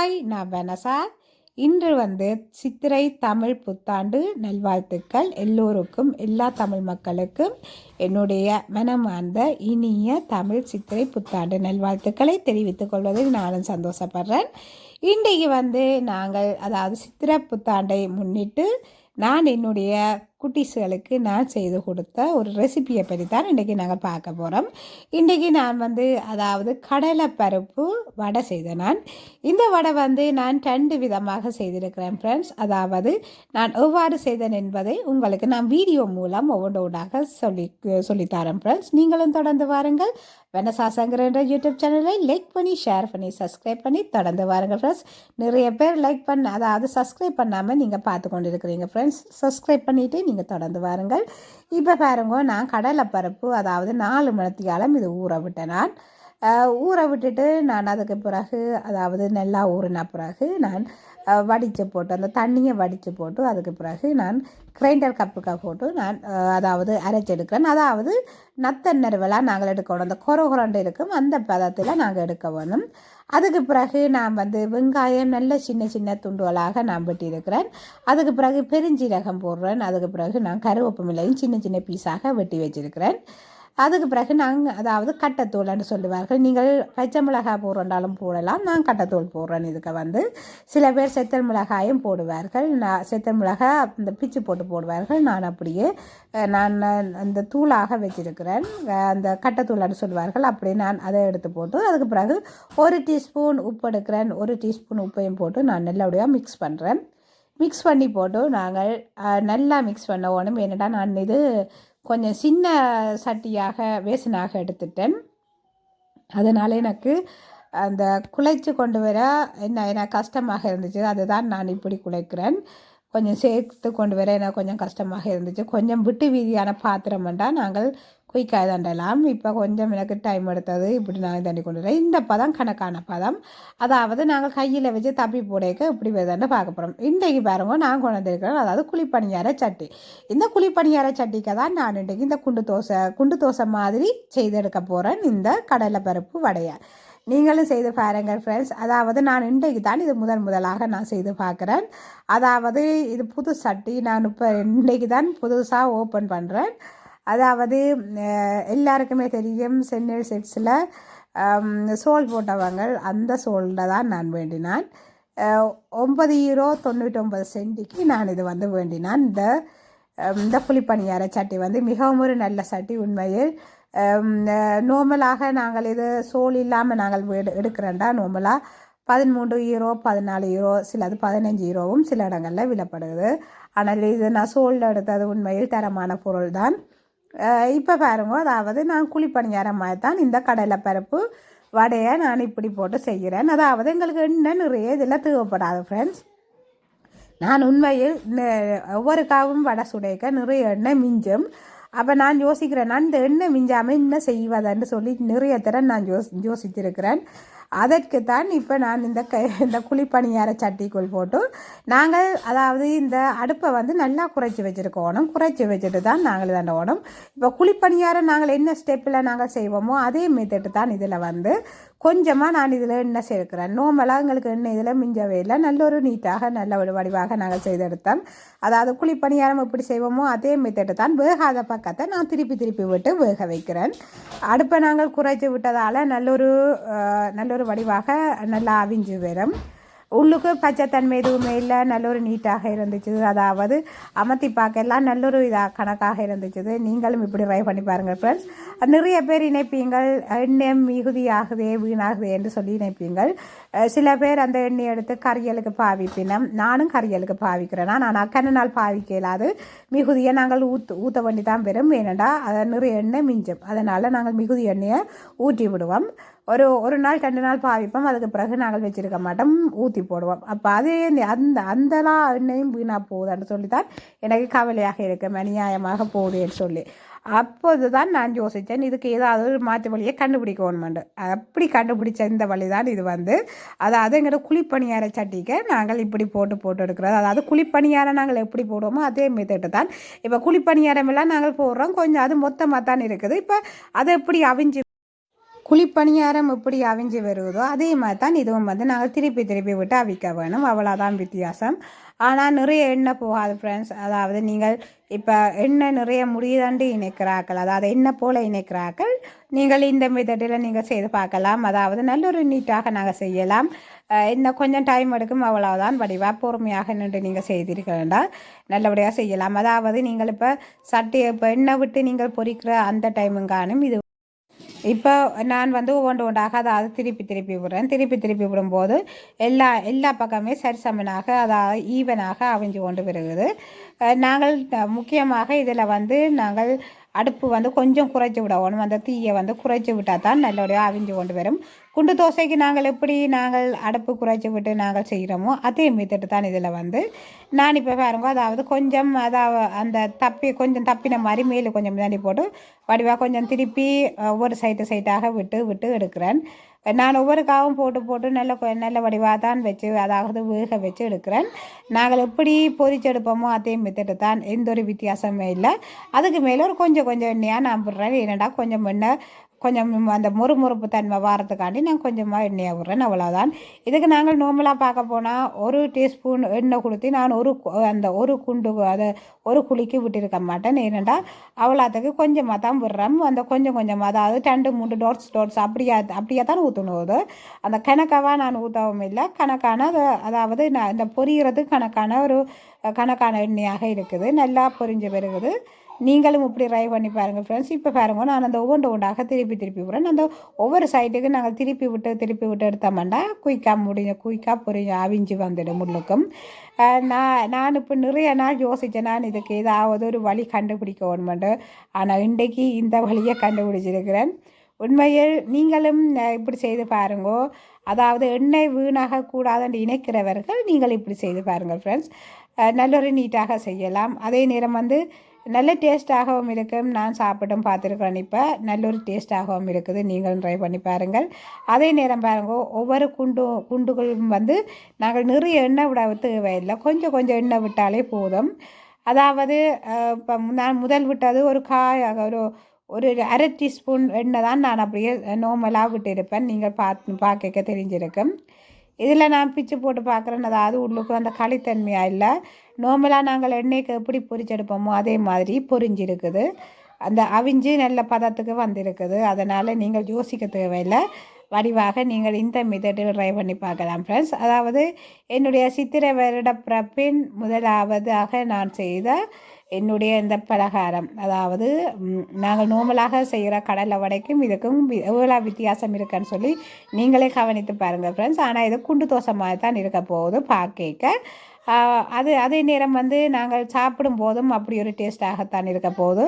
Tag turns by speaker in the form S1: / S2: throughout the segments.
S1: Hi நான் Vanessa. இன்று வந்து சித்திரை தமிழ் புத்தாண்டு நல்வாழ்த்துக்கள் எல்லோருக்கும் எல்லா தமிழ் மக்களுக்கும். என்னுடைய மனமார்ந்த இனிய தமிழ் சித்திரை புத்தாண்டு நல்வாழ்த்துக்களை தெரிவித்துக் கொள்வதில் நானும் சந்தோஷப்படுறேன். இன்றைக்கு வந்து நாங்கள் அதாவது சித்திரை புத்தாண்டை முன்னிட்டு நான் என்னுடைய குட்டீஸ்களுக்கு நான் செய்து கொடுத்த ஒரு ரெசிபியை பற்றி தான் இன்றைக்கி நாங்கள் பார்க்க போகிறோம் இன்றைக்கி நான் வந்து அதாவது கடலைப்பருப்பு வடை செய்தேன் நான். இந்த வடை வந்து நான் ரெண்டு விதமாக செய்திருக்கிறேன் ஃப்ரெண்ட்ஸ் அதாவது நான் எவ்வாறு செய்தேன் என்பதை உங்களுக்கு நான் வீடியோ மூலம் ஒவ்வொன்றோடாக சொல்லி சொல்லித்தரேன் ஃப்ரெண்ட்ஸ் நீங்களும் தொடர்ந்து வாருங்கள். வெனசாசங்கிற என்ற யூடியூப் சேனலை லைக் பண்ணி ஷேர் பண்ணி சப்ஸ்கிரைப் பண்ணி தொடர்ந்து வாருங்கள் ஃப்ரெண்ட்ஸ் நிறைய பேர் லைக் பண்ண அதாவது சப்ஸ்கிரைப் பண்ணாமல் நீங்கள் பார்த்து கொண்டு இருக்கிறீங்க ஃப்ரெண்ட்ஸ் சப்ஸ்கிரைப் பண்ணிவிட்டு நீங்கள் தொடர்ந்து வாருங்கள். இப்போ பாருங்க நான் கடலைப்பருப்பு அதாவது நாலு மணத்தியாலம் இது ஊற விட்டேன் நான் ஊற விட்டுட்டு நான் அதுக்கு பிறகு அதாவது நல்லா ஊறின பிறகு நான் வடித்து போட்டு அந்த தண்ணியை வடித்து போட்டு அதுக்கு பிறகு நான் கிரைண்டர் கப்புக்காக போட்டு நான் அதாவது அரைச்செடுக்கிறேன் அதாவது நத்தன் நறுவலாக நாங்கள் எடுக்கணும் அந்த குறை குரண்டு இருக்கும். அந்த பதத்தில் நாங்கள் எடுக்க வேணும். அதுக்கு பிறகு நான் வந்து வெங்காயம் நல்ல சின்ன சின்ன துண்டுகளாக நான் வெட்டியிருக்கிறேன். அதுக்கு பிறகு பெருஞ்சீரகம் போடுறேன். அதுக்கு பிறகு நான் கருவேப்பமில்லையும் சின்ன சின்ன பீஸாக வெட்டி வச்சிருக்கிறேன். அதுக்கு பிறகு நாங்கள் அதாவது கட்டத்தூள்னு சொல்லுவார்கள். நீங்கள் பச்சை மிளகாய் போடுறாலும் போடலாம். நான் கட்டத்தூள் போடுறேன் இதுக்கு வந்து. சில பேர் செத்தல் மிளகாயும் போடுவார்கள். நான் செத்தல் மிளகாய் இந்த பிச்சு போட்டு போடுவார்கள். நான் அப்படியே நான் அந்த தூளாக வச்சிருக்கிறேன். அந்த கட்டத்தூள்னு சொல்லுவார்கள். அப்படியே நான் அதை எடுத்து போட்டு அதுக்கு பிறகு ஒரு டீஸ்பூன் உப்பு எடுக்கிறேன். ஒரு டீஸ்பூன் உப்பையும் போட்டு நான் நல்லபடியாக மிக்ஸ் பண்ணுறேன் மிக்ஸ் பண்ணி போட்டு நாங்கள் நல்லா மிக்ஸ் பண்ண வேணும். என்னடா நான் இது கொஞ்சம் சின்ன சட்டியாக வேசனாக எடுத்துட்டேன். அதனால் எனக்கு அந்த குழைச்சி கொண்டு வர என்ன எனக்கு கஷ்டமாக இருந்துச்சு. அதுதான் நான் இப்படி குழைக்கிறேன். கொஞ்சம் சேர்த்து கொண்டு வர எனக்கு கொஞ்சம் கஷ்டமாக இருந்துச்சு. கொஞ்சம் விட்டு வீதியான பாத்திரம் வேண்டாம் நாங்கள் குயிக்காக தண்டலாம். இப்போ கொஞ்சம் எனக்கு டைம் எடுத்தது. இப்படி நான் தண்ணி கொண்டு வரேன். இந்த பதம் கணக்கான பதம். அதாவது நாங்கள் கையில் வச்சு தப்பி போடைக்க இப்படி வருதுன்னு பார்க்க போகிறோம் இன்றைக்கு பாருங்க நான் கொண்டு வந்திருக்கிறேன். அதாவது குழிப்பணியார சட்டி. இந்த குழிப்பணியார சட்டிக்கு தான் நான் இன்றைக்கு இந்த குண்டு தோசை குண்டு தோசை மாதிரி செய்தெடுக்க போகிறேன் இந்த கடலை பருப்பு வடையை. நீங்களும் செய்து பாருங்கள் ஃப்ரெண்ட்ஸ் அதாவது நான் இன்றைக்கு தான் இது முதன் முதலாக நான் செய்து பார்க்குறேன். அதாவது இது புது சட்டி. நான் இப்போ இன்றைக்கு தான் புதுசாக ஓப்பன் பண்ணுறேன் அதாவது எல்லாருக்குமே தெரியும் சென்னை செட்ஸில் சோல் போட்டவங்க அந்த சோலில் தான் நான் வேண்டினான். ஒன்பது ஈரோ தொண்ணூற்றி ஒன்பது சென்டிக்கு நான் இது வந்து வேண்டினான். இந்த இந்த புளிப்பணியார சட்டி வந்து மிகவும் ஒரு நல்ல சட்டி உண்மையில். நோமலாக நாங்கள் இது சோல் இல்லாமல் நாங்கள் எடு எடுக்கிறேன்டா நோமலாக பதிமூன்று ஈரோ பதினாலு ஈரோ சிலது பதினஞ்சு ஈரோவும் சில இடங்களில் விலப்படுது. ஆனால் இது நான் சோலில் எடுத்தது உண்மையில் தரமான பொருள் தான் இப்போ பாருங்க அதாவது நான் குழிப்பணியாரம் மாதிரி தான் இந்த கடலை பருப்பு வடையை நான் இப்படி போட்டு செய்கிறேன். அதாவது எங்களுக்கு என்ன நிறைய இதில் தேவைப்படாது ஃப்ரெண்ட்ஸ் நான் உண்மையில் ஒவ்வொரு காவும் வடை சுடைக்க நிறைய எண்ணெய் மிஞ்சும். அப்போ நான் யோசிக்கிறேன் நான் இந்த எண்ணெய் மிஞ்சாமல் என்ன செய்வதன்னு சொல்லி நிறைய தரம் நான் யோசி யோசித்திருக்கிறேன் அதற்குத்தான் இப்போ நான் இந்த க இந்த குழிப்பணியார சட்டிக்குள் போட்டு நாங்கள் அதாவது இந்த அடுப்பை வந்து நல்லா குறைச்சி வச்சுருக்கோணும் குறைச்சி வச்சுட்டு தான் நாங்கள் தண்டோணும் இப்போ குழிப்பணியாரம் நாங்கள் என்ன ஸ்டெப்பில் நாங்கள் செய்வோமோ அதே மெத்தட்டு தான் இதில் வந்து கொஞ்சமாக நான் இதில் எண்ணெய் சேர்க்கிறேன்? நோம்பலாக எங்களுக்கு எண்ணெய் இதில் மிஞ்சவே இல்லை. நல்ல ஒரு நீட்டாக நல்ல ஒரு வடிவாக நாங்கள் செய்தெடுத்தோம். அதாவது குழிப்பணியாரம் எப்படி செய்வோமோ அதே மெத்தட்டு தான் வேகாத பக்கத்தை நான் திருப்பி திருப்பி விட்டு வேக வைக்கிறேன். அடுப்பை நாங்கள் குறைச்சி விட்டதால் நல்ல ஒரு நல்ல ஒரு வடிவாக நல்லா அவிஞ்சு வரும். உள்ளுக்கு பச்சைத்தன்மை எதுவுமே இல்லை. நல்ல ஒரு நீட்டாக இருந்துச்சு. அதாவது அமர்த்தி பார்க்கலாம். நல்ல ஒரு இதாக கணக்காக இருந்துச்சு. நீங்களும் இப்படி ட்ரை பண்ணி பாருங்கள் ஃப்ரெண்ட்ஸ் நிறைய பேர் இணைப்பீங்கள். எண்ணெய் மிகுதி ஆகுதே வீணாகுதே என்று சொல்லி இணைப்பீங்கள். சில பேர் அந்த எண்ணெய் எடுத்து கரியலுக்கு பாவிப்பினம். நானும் கரியலுக்கு பாவிக்கிறேன்? நான் அக்கன நாள் பாவிக்க இயலாது. மிகுதியை நாங்கள் ஊற்று ஊற்ற வேண்டி தான் பெறும். ஏனென்றால் அதை நிறைய எண்ணெய் மிஞ்சும். அதனால் நாங்கள் மிகுதி எண்ணெயை ஊற்றி விடுவோம். ஒரு ஒரு நாள் ரெண்டு நாள் பாவிப்போம். அதுக்கு பிறகு நாங்கள் வச்சுருக்க மாட்டோம். ஊற்றி போடுவோம். அப்போ அதே அந்த அந்தலாம் எண்ணெயும் வீணாக போகுதுன்னு சொல்லி தான் எனக்கு கவலையாக இருக்கும். அநியாயமாக போகுதுன்னு சொல்லி. அப்போது தான் நான் யோசித்தேன் இதுக்கு ஏதாவது ஒரு மாற்று வழியை கண்டுபிடிக்கணுமெண்டு. அப்படி கண்டுபிடிச்ச இந்த வழி தான் இது வந்து. அதாவது எங்களோட குழிப்பணியார சட்டிக்கு நாங்கள் இப்படி போட்டு போட்டு எடுக்கிறோம். அதாவது குழிப்பணியாரம் நாங்கள் எப்படி போடுவோமோ அதே மெத்தட்டு தான் இப்போ குழிப்பணியாரம் எல்லாம் நாங்கள் போடுறோம். கொஞ்சம் அது மொத்தமாக தான் இருக்குது. இப்போ அதை எப்படி அவிஞ்சு குழிப்பணியாரம் எப்படி அவிஞ்சு வருவதோ அதே மாதிரி தான் இதுவும் வந்து நாங்கள் திருப்பி திருப்பி விட்டு அவிக்க வேணும். அவ்வளோதான் வித்தியாசம். ஆனால் நிறைய எண்ணெய் போகாது ஃப்ரெண்ட்ஸ் அதாவது நீங்கள் இப்போ எண்ணெய் நிறைய முடியுதாண்டு இணைக்கிறாக்கள் அதாவது எண்ணெய் போல் இணைக்கிறாக்கள் நீங்கள் இந்த மெத்தடில் நீங்கள் செய்து பார்க்கலாம். அதாவது நல்ல ஒரு நீட்டாக நாங்கள் செய்யலாம். இன்னும் கொஞ்சம் டைம் எடுக்கும். அவ்வளோதான் வடிவாக பொறுமையாக நின்று நீங்கள் செய்தீர்கள்டா நல்லபடியாக செய்யலாம். அதாவது நீங்கள் இப்போ சட்டி இப்போ எண்ணெய் விட்டு நீங்கள் பொறிக்கிற அந்த டைமுங்கானும் இது இப்போ நான் வந்து ஒவ்வொன்று ஒன்றாக அதாவது திருப்பி திருப்பி விடுறேன். திருப்பி திருப்பி விடும்போது எல்லா எல்லா பக்கமே சரிசமனாக அதாவது ஈவனாக அவிஞ்சு கொண்டு வருகிறது. நாங்கள் முக்கியமாக இதில் வந்து நாங்கள் அடுப்பு வந்து கொஞ்சம் குறைச்சி விடணும் அந்த தீயை வந்து குறைச்சி விட்டால் தான் நல்லபடியாக அவிஞ்சு கொண்டு வரும். குண்டு தோசைக்கு நாங்கள் எப்படி நாங்கள் அடுப்பு குறைச்சி விட்டு நாங்கள் செய்கிறோமோ அதே மீத்துட்டு தான் இதில் வந்து நான் இப்போ பாருங்க அதாவது கொஞ்சம் அதாவது அந்த தப்பி கொஞ்சம் தப்பின மாதிரி மேலே கொஞ்சம் தண்ணி போட்டு வடிவாக கொஞ்சம் திருப்பி ஒவ்வொரு சைட்டு சைட்டாக விட்டு விட்டு எடுக்கிறேன். நான் ஒவ்வொரு காவும் போட்டு போட்டு நல்ல நல்ல வடிவாக தான் வச்சு அதாவது வேக வச்சு எடுக்கிறேன். நாங்கள் எப்படி பொறிச்செடுப்போமோ அதையும் வித்துட்டு தான். எந்த ஒரு வித்தியாசமே இல்லை. அதுக்கு மேலே ஒரு கொஞ்சம் கொஞ்சம் எண்ணெயாக நான் போடுறேன் என்னடா கொஞ்சம் எண்ணெய் கொஞ்சம் அந்த முறுமுறுப்பு தன்மை வாரத்துக்காண்டி நான் கொஞ்சமாக எண்ணெயை விட்றேன் அவ்வளோதான் இதுக்கு நாங்கள் நார்மலாக பார்க்க போனால் ஒரு டீஸ்பூன் எண்ணெய் கொடுத்து நான் ஒரு அந்த ஒரு குண்டு அதை ஒரு குழிக்கு விட்டுருக்க மாட்டேன். ஏனெண்டா அவ்வளோத்துக்கு கொஞ்சமாக தான் விடுறேன் அந்த கொஞ்சம் கொஞ்சமாக அதாவது ரெண்டு மூணு டோட்ஸ் டோட்ஸ் அப்படியே அப்படியே தான் ஊற்றணும் அந்த கணக்காக நான் ஊற்றவும் இல்லை. கணக்கான அதாவது நான் இந்த பொரிகிறது கணக்கான ஒரு கணக்கான எண்ணெயாக இருக்குது. நல்லா பொரிஞ்சு பெருகுது. நீங்களும் இப்படி ட்ரை பண்ணி பாருங்கள் ஃப்ரெண்ட்ஸ் இப்போ பாருங்கள் நான் அந்த ஒவ்வொன்று ஒன்றாக திருப்பி திருப்பி விடுறேன். அந்த ஒவ்வொரு சைட்டுக்கு நாங்கள் திருப்பி விட்டு திருப்பி விட்டு எடுத்தோம்னா குயிக்காக முடிஞ்ச குயிக்காக புரிஞ்சு அவிஞ்சு வந்துடும் முள்ளுக்கும். நான் நான் இப்போ நிறைய நாள் யோசித்தேன் நான் இதுக்கு ஏதாவது ஒரு வழி கண்டுபிடிக்க வேணுமெண்டு ஆனால் இன்றைக்கு இந்த வழியை கண்டுபிடிச்சிருக்கிறேன். உண்மையில் நீங்களும் இப்படி செய்து பாருங்கோ. அதாவது எண்ணெய் வீணாக கூடாதுன்னு இணைக்கிறவர்கள் நீங்கள் இப்படி செய்து பாருங்கள் ஃப்ரெண்ட்ஸ் நல்லொரு நீட்டாக செய்யலாம். அதே நேரம் வந்து நல்ல டேஸ்ட்டாகவும் இருக்கும். நான் சாப்பிட்டும் பார்த்துருக்கேன் இப்போ நல்ல ஒரு டேஸ்ட்டாகவும் இருக்குது. நீங்களும் ட்ரை பண்ணி பாருங்கள். அதே நேரம் பாருங்க ஒவ்வொரு குண்டு குண்டுகளும் வந்து நாங்கள் நிறைய எண்ணெய் விட தேவையில்லை. கொஞ்சம் கொஞ்சம் எண்ணெய் விட்டாலே போதும். அதாவது இப்போ நான் முதல் விட்டது ஒரு காய் ஒரு ஒரு அரை டீஸ்பூன் எண்ணெய் தான் நான் அப்படியே நார்மலாக விட்டிருப்பேன். நீங்கள் பார்த்து பார்க்க தெரிஞ்சிருக்கும். இதில் நான் பிச்சு போட்டு பார்க்குறேன். அதாவது உள்ளுக்கு அந்த களித்தன்மையாக இல்லை. நார்மலாக நாங்கள் எண்ணெய்க்கு எப்படி பொரிச்செடுப்போமோ அதே மாதிரி பொரிஞ்சிருக்குது. அந்த அவிஞ்சு நல்ல பதத்துக்கு வந்திருக்குது. அதனால் நீங்கள் யோசிக்க தேவையில்லை. வடிவாக நீங்கள் இந்த மெத்தடில் ட்ரை பண்ணி பார்க்கலாம் ஃப்ரெண்ட்ஸ் அதாவது என்னுடைய சித்திரை வருட பிறப்பின் முதலாவதாக நான் செய்த என்னுடைய இந்த பலகாரம். அதாவது நாங்கள் நோமலாக செய்கிற கடலை வடைக்கும் இதுக்கும் எவ்வளோ வித்தியாசம் இருக்குன்னு சொல்லி நீங்களே கவனித்து பாருங்கள் ஃப்ரெண்ட்ஸ் ஆனால் இது குண்டு தோசை மாதிரி தான் இருக்க போகுது பார்க்க அது அதே நேரம் வந்து நாங்கள் சாப்பிடும் போதும் அப்படி ஒரு டேஸ்டாகத்தான் இருக்க போகுது.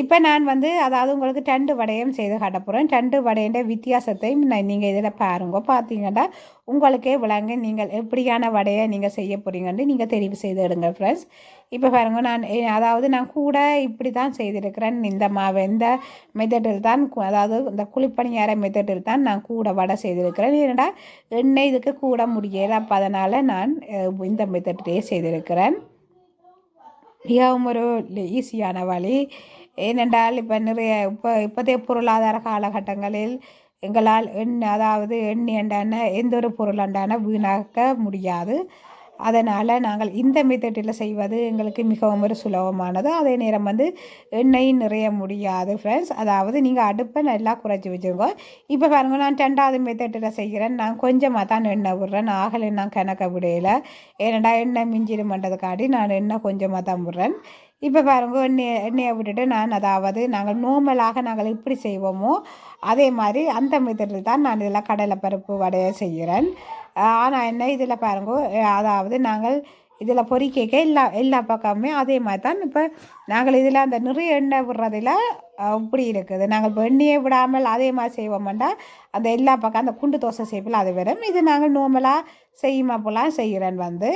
S1: இப்போ நான் வந்து அதாவது உங்களுக்கு டண்டு வடையும் செய்து காட்ட போகிறேன் டண்டு வடையின்ற வித்தியாசத்தையும் நான் நீங்கள் இதில் பாருங்க. பார்த்தீங்கன்னா உங்களுக்கே விளங்க நீங்கள் எப்படியான வடையை நீங்கள் செய்ய போகிறீங்கன்னு நீங்கள் தெரிவு செய்து எடுங்க ஃப்ரெண்ட்ஸ் இப்போ பாருங்க நான் அதாவது நான் கூட இப்படி தான் செய்திருக்கிறேன். இந்த மாவு இந்த மெத்தடில் தான் அதாவது இந்த குழிப்பணியார மெத்தடில் தான் நான் கூட வடை செய்திருக்கிறேன். ஏன்னா எண்ணெய் இதுக்கு கூட முடியலை. அப்போ அதனால் நான் இந்த மெத்தடிலே செய்திருக்கிறேன். மிகவும் ஒரு ஈஸியான வழி. ஏனென்றால் இப்போ நிறைய இப்போ இப்போதைய பொருளாதார காலகட்டங்களில் எங்களால் எண் அதாவது எண்ணெய் எந்த ஒரு பொருளாண்டான வீணாக்க முடியாது. அதனால் நாங்கள் இந்த மெத்தட்டில் செய்வது எங்களுக்கு மிகவும் ஒரு சுலபமானது. அதே நேரம் வந்து எண்ணெய் நிறைய முடியாது ஃப்ரெண்ட்ஸ் அதாவது நீங்கள் அடுப்பை நல்லா குறைச்சி வச்சுருங்க இப்போ பாருங்கள் நான் ரெண்டாவது மெத்தட்டில் செய்கிறேன். நான் கொஞ்சமாக தான் எண்ணெய் விடுறேன். ஆகலை நான் கணக்க விடையில ஏனடா எண்ணெய் மிஞ்சிடுமன்றதுக்காண்டி நான் எண்ணெய் கொஞ்சமாக தான் விடுறேன். இப்போ பாருங்க எண்ணெய் எண்ணெயை விட்டுட்டு நான் அதாவது நாங்கள் நோமலாக நாங்கள் இப்படி செய்வோமோ அதே மாதிரி அந்த மெத்தடில் தான் நான் இதில் கடலை பருப்பு வடையை செய்கிறேன். ஆனால் என்ன இதில் பாருங்க அதாவது நாங்கள் இதில் பொறிக்க எல்லா எல்லா பக்கமுமே அதே மாதிரி தான் இப்போ நாங்கள் இதில் அந்த நிறைய எண்ணெய் விடுறதில் இப்படி இருக்குது. நாங்கள் இப்போ எண்ணெயை விடாமல் அதே மாதிரி செய்வோம்டா அந்த எல்லா பக்கம் அந்த குண்டு தோசை செய்ப்பில் அது வரும் இது நாங்கள் நோமலாக செய்யுமா போலாம் செய்கிறேன் வந்து.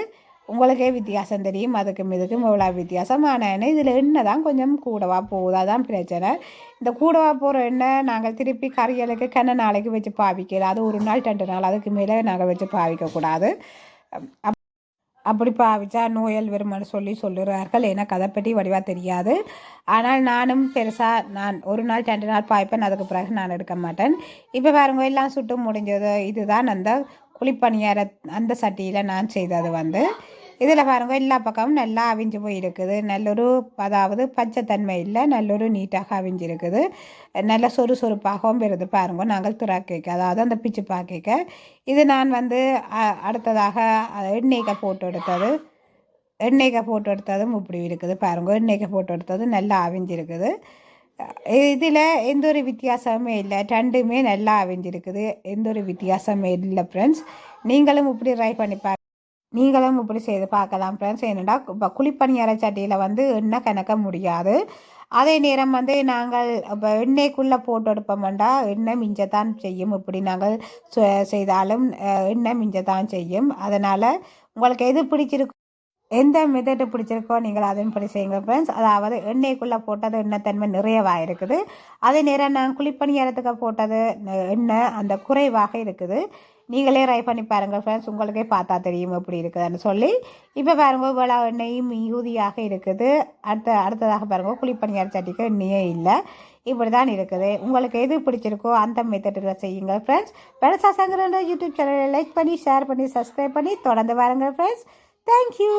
S1: உங்களுக்கே வித்தியாசம் தெரியும் அதுக்கும் இதுக்கும் இவ்வளோ வித்தியாசம் ஆனால் இதில் எண்ணெய் தான் கொஞ்சம் கூடவா போகுது அதான் பிரச்சனை. இந்த கூடவா போகிற எண்ணெய் நாங்கள் திருப்பி கறிகளுக்கு கண்ண நாளைக்கு வச்சு பாவிக்கல. அது ஒரு நாள் ரெண்டு நாள் அதுக்கு மேலே நாங்கள் வச்சு பாவிக்கக்கூடாது அப்படி பாவிச்சா நோயல் வருமானு சொல்லி சொல்லுறார்கள். எனக்கு அதை பற்றி வடிவாக தெரியாது. ஆனால் நானும் பெருசாக நான் ஒரு நாள் ரெண்டு நாள் பாய்ப்பேன். அதுக்கு பிறகு நான் எடுக்க மாட்டேன். இப்போ பாருங்க எல்லாம் சுட்டு முடிஞ்சது. இதுதான் அந்த குழிப்பணியார அந்த சட்டியில் நான் செய்தது வந்து. இதில் பாருங்க எல்லா பக்கமும் நல்லா அவிஞ்சு போயிருக்குது. நல்லொரு அதாவது பச்சைத்தன்மை இல்லை நல்லொரு நீட்டாக அவிஞ்சிருக்குது. நல்ல சொறு சொறுப்பாகவும் வருது பாருங்க நாங்கள் துறாக்கிக்க அதாவது அந்த பிச்சு பாக்கிக்க. இது நான் வந்து அ- அடுத்ததாக எண்ணெய்க்க போட்டு எடுத்தது. எண்ணெய்க்க போட்டு எடுத்ததும் இப்படி இருக்குது பாருங்க எண்ணெய்க்க போட்டு எடுத்தது நல்லா அவிஞ்சிருக்குது. இதில் எந்த ஒரு வித்தியாசமுமே இல்லை ரெண்டுமே நல்லா அவிஞ்சிருக்குது. எந்த ஒரு வித்தியாசமே இல்லை ஃப்ரெண்ட்ஸ் நீங்களும் இப்படி ட்ரை பண்ணி பா நீங்களும் இப்படி செய்து பார்க்கலாம் ஃப்ரெண்ட்ஸ் என்னடா இப்போ குழிப்பணியார சட்டியில் வந்து எண்ணெய் கணக்க முடியாது. அதே நேரம் வந்து நாங்கள் இப்போ எண்ணெய்க்குள்ளே போட்டு எடுப்போம்டா எண்ணெய் மிஞ்சத்தான் செய்யும். இப்படி நாங்கள் செய்தாலும் எண்ணெய் மிஞ்சத்தான் செய்யும். அதனால் உங்களுக்கு எது பிடிச்சிருக்கு எந்த மெத்தடு பிடிச்சிருக்கோ நீங்கள் அதையும் படி செய்யுங்க ஃப்ரெண்ட்ஸ் அதாவது எண்ணெய்க்குள்ளே போட்டது எண்ணெய்த்தன்மை நிறையவாக இருக்குது. அதே நேரம் நான் குழிப்பணியாரத்துக்கு போட்டது எண்ணெய் அந்த குறைவாக இருக்குது. நீங்களே ட்ரை பண்ணி பாருங்கள் ஃப்ரெண்ட்ஸ் உங்களுக்கே பார்த்தா தெரியும் எப்படி இருக்குதுன்னு சொல்லி. இப்போ பாருங்க இவ்வளோ எண்ணெயும் மிகுதியாக இருக்குது. அடுத்த அடுத்ததாக பாருங்க குளிப்பணியார் சட்டிக்கு எண்ணெயே இல்லை. இப்படி தான் இருக்குது. உங்களுக்கு எது பிடிச்சிருக்கோ அந்த மெத்தடில் செய்யுங்க ஃப்ரெண்ட்ஸ் பெருசாக சங்கரன்ற யூடியூப் சேனலை லைக் பண்ணி ஷேர் பண்ணி சப்ஸ்கிரைப் பண்ணி தொடர்ந்து பாருங்கள் ஃப்ரெண்ட்ஸ் தேங்க்யூ